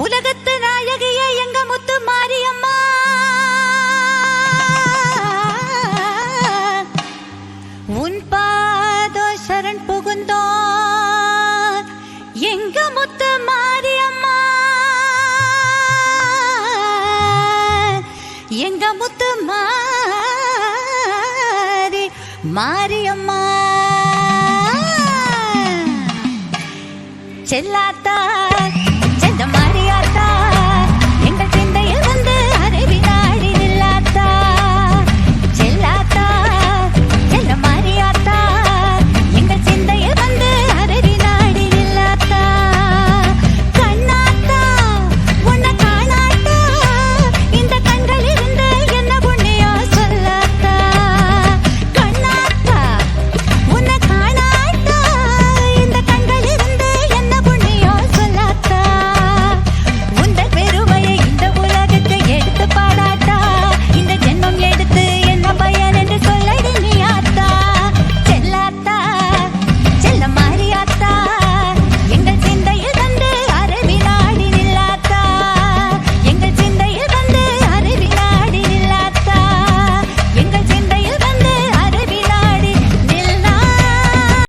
உலகத்து நாயகிய எங்க முத்து மாரியம்மா? உன் பாதோ சரண் புகுந்தோ எங்க முத்து மாரியம்மா? எங்க முத்து மாரி மாரியம்மா? செல்லாத்த